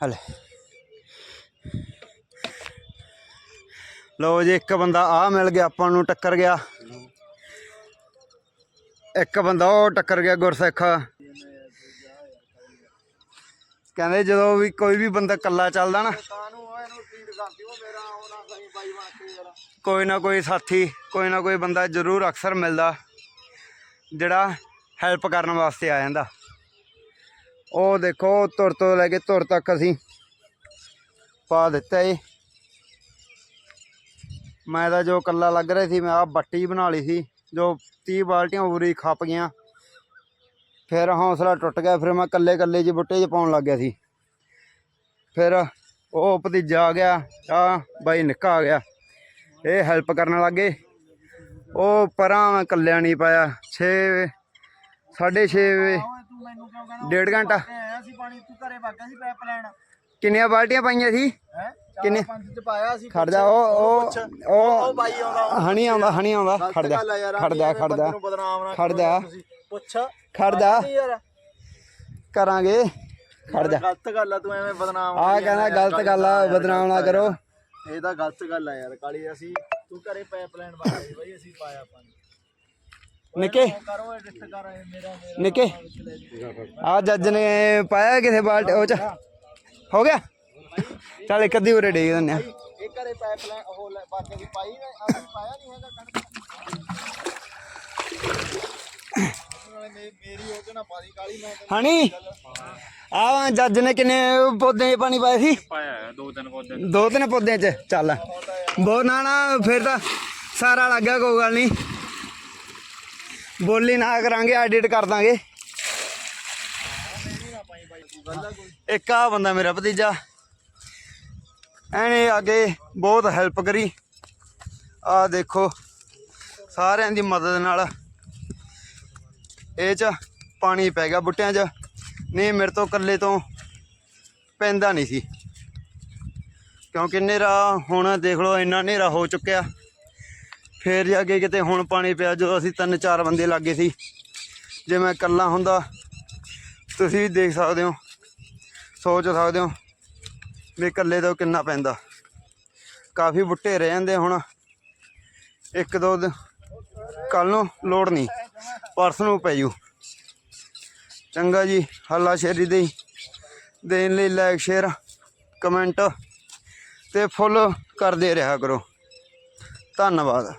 ਹਲੇ। ਲੋ ਜੀ, ਇੱਕ ਬੰਦਾ ਆ ਮਿਲ ਗਿਆ, ਆਪਾਂ ਨੂੰ ਟੱਕਰ ਗਿਆ। ਇੱਕ ਬੰਦਾ ਉਹ ਟੱਕਰ ਗਿਆ ਗੁਰਸਿੱਖ। ਕਹਿੰਦੇ ਜਦੋਂ ਵੀ ਕੋਈ ਵੀ ਬੰਦਾ ਇਕੱਲਾ ਚੱਲਦਾ ਨਾ, ਕੋਈ ਨਾ ਕੋਈ ਸਾਥੀ, ਕੋਈ ਨਾ ਕੋਈ ਬੰਦਾ ਜ਼ਰੂਰ ਅਕਸਰ ਮਿਲਦਾ, ਜਿਹੜਾ ਹੈਲਪ ਕਰਨ ਵਾਸਤੇ ਆ ਜਾਂਦਾ। ਉਹ ਦੇਖੋ ਤੁਰ ਤੋਂ ਲੈ ਕੇ ਤੁਰ ਤੱਕ ਅਸੀਂ ਪਾ ਦਿੱਤਾ ਏ। ਮੈਂ ਤਾਂ ਜੋ ਕੱਲਾ ਲੱਗ ਰਿਹਾ ਸੀ, ਮੈਂ ਆ ਬੱਟੀ ਬਣਾ ਲਈ ਸੀ, ਜੋ 30 ਬਾਲਟੀਆਂ ਉਰੀ ਖੱਪ ਗਈਆਂ। ਫਿਰ ਹੌਸਲਾ ਟੁੱਟ ਗਿਆ, ਫਿਰ ਮੈਂ ਕੱਲੇ ਕੱਲੇ ਜੀ ਬੁੱਟੇ 'ਚ ਪਾਉਣ ਲੱਗ ਗਿਆ ਸੀ। ਫਿਰ ਉਹ ਭਤੀਜਾ ਆ ਗਿਆ ਆ ਬਾਈ ਨਿੱਕਾ ਆ ਗਿਆ। ਇਹ ਹੈਲਪ ਕਰਨ ਲੱਗੇ। ਉਹ ਪਰਾਂ ਮੈਂ ਕੱਲਿਆ ਨਹੀਂ ਪਾਇਆ 6 6:30 ਓਏ ਤੂੰ ਮੈਨੂੰ ਕਿਉਂ ਕਹਿੰਦਾ? ਡੇਢ ਘੰਟਾ। ਤੇ ਆਇਆ ਸੀ ਪਾਣੀ ਤੂੰ ਘਰੇ ਵਾਗਾ ਸੀ ਪੈਪ ਲੈਣ ਕਿੰਨੀਆਂ ਬਾਲਟੀਆਂ ਪਾਈਆਂ ਸੀ? ਹੈ? ਕਿੰਨੇ? ਪੰਜ ਚ ਪਾਇਆ ਸੀ ਖੜ ਜਾ ਉਹ ਉਹ ਉਹ ਬਾਈ ਆਉਂਦਾ ਹਣੀ ਆਉਂਦਾ ਹਣੀ ਆਉਂਦਾ। ਖੜ ਜਾ ਖੜ ਜਾ ਖੜ ਜਾ। ਖੜ ਜਾ। ਪੁੱਛ। ਖੜ ਜਾ। ਕਰਾਂਗੇ। ਖੜ ਜਾ। ਗਲਤ ਗੱਲ ਆ ਤੂੰ ਐਵੇਂ ਬਦਨਾਮ ਆ ਕਹਿੰਦਾ ਗਲਤ ਗੱਲ ਆ ਬਦਨਾਮ ਨਾ ਕਰੋ। ਇਹ ਤਾਂ ਗਲਤ ਗੱਲ ਆ ਯਾਰ ਕਾਲੀ ਅਸੀਂ ਤੂੰ ਘਰੇ ਪਾਈਪ ਲੈਣ ਵਾਗੇ ਬਈ ਅਸੀਂ ਪਾਇਆ ਪਾਣੀ। ਨਿੱਕੇ? ਨਿੱਕੇ? ਆ ਜੱਜ ਨੇ ਪਾਇਆ ਕਿਸੇ ਬਾਲਟੀ? ਉਹ ਚ। ਹੋ ਗਿਆ? ਚੱਲ ਇੱਕ ਅੱਧੀ ਉਰੇ ਡੇ ਦਿੰਨੇ ਆ। ਇਹ ਘਰੇ ਪਾਈਪ ਲੈਣ ਉਹ ਲੈ ਦੀ ਪਾਈ ਨਾ ਪਾਇਆ ਨਹੀਂ ਹੈਗਾ ਕਣਕ ਹਣੀ, ਆ ਜੱਜ ਨੇ ਕਿੰਨੇ ਪੌਦੇ 'ਚ ਪਾਣੀ ਪਾਇਆ ਸੀ? ਪਾਇਆ ਦੋ ਤਿੰਨ ਪੌਦੇ ਦੋ ਤਿੰਨ ਪੌਦਿਆਂ 'ਚ। ਚੱਲ। ਬਹੁਤ ਨਾ ਨਾ, ਫਿਰ ਤਾਂ ਸਾਰਾ ਲੱਗ ਕੋਈ ਗੱਲ ਨਹੀਂ ਬੋਲੀ ਨਾ ਕਰਾਂਗੇ ਐਡਿਟ ਕਰ ਦਾਂਗੇ। ਇੱਕ ਆ ਬੰਦਾ ਮੇਰਾ ਭਤੀਜਾ। ਐਨੇ ਅੱਗੇ ਬਹੁਤ ਹੈਲਪ ਕਰੀ। ਆ ਦੇਖੋ, ਸਾਰਿਆਂ ਦੀ ਮਦਦ ਨਾਲ। ਇਹ ਚ ਪਾਣੀ ਪੈ ਗਿਆ ਬੁੱਟਿਆਂ 'ਚ। ਨਹੀਂ, ਮੇਰੇ ਤੋਂ ਇਕੱਲੇ ਤੋਂ ਪੈਂਦਾ ਨਹੀਂ ਸੀ। ਕਿਉਂਕਿ ਹਨੇਰਾ ਹੁਣ ਦੇਖ ਲਓ, ਇੰਨਾ ਹਨੇਰਾ ਹੋ ਚੁੱਕਿਆ। ਫੇਰ ਜਾ ਕੇ ਕਿਤੇ ਹੁਣ ਪਾਣੀ ਪਿਆ, ਜਦੋਂ ਅਸੀਂ ਤਿੰਨ ਚਾਰ ਬੰਦੇ ਲੱਗੇ ਸੀ, ਜੇ ਮੈਂ ਇਕੱਲਾ ਹੁੰਦਾ, ਤੁਸੀਂ ਵੀ ਦੇਖ ਸਕਦੇ ਹੋ, ਸੋਚ ਸਕਦੇ ਹੋ ਵੀ ਇਕੱਲੇ ਤੋਂ ਕਿੰਨਾ ਪੈਂਦਾ। ਕਾਫੀ ਬੁੱਟੇ ਰਹਿ ਜਾਂਦੇ ਹੁਣ। ਇੱਕ ਦੋ ਕੱਲ ਨੂੰ ਲੋੜ ਨਹੀਂ, ਪਰਸ ਨੂੰ ਪੈ ਜੂ ਚੰਗਾ ਜੀ, ਹੱਲਾ ਸ਼ੇਰੀ ਦੇ ਦੇਣ ਲਈ ਲਾਈਕ ਸ਼ੇਅਰ ਕਮੈਂਟ ਤੇ ਫੁੱਲ ਕਰਦੇ ਰਿਹਾ ਕਰੋ। ਧੰਨਵਾਦ।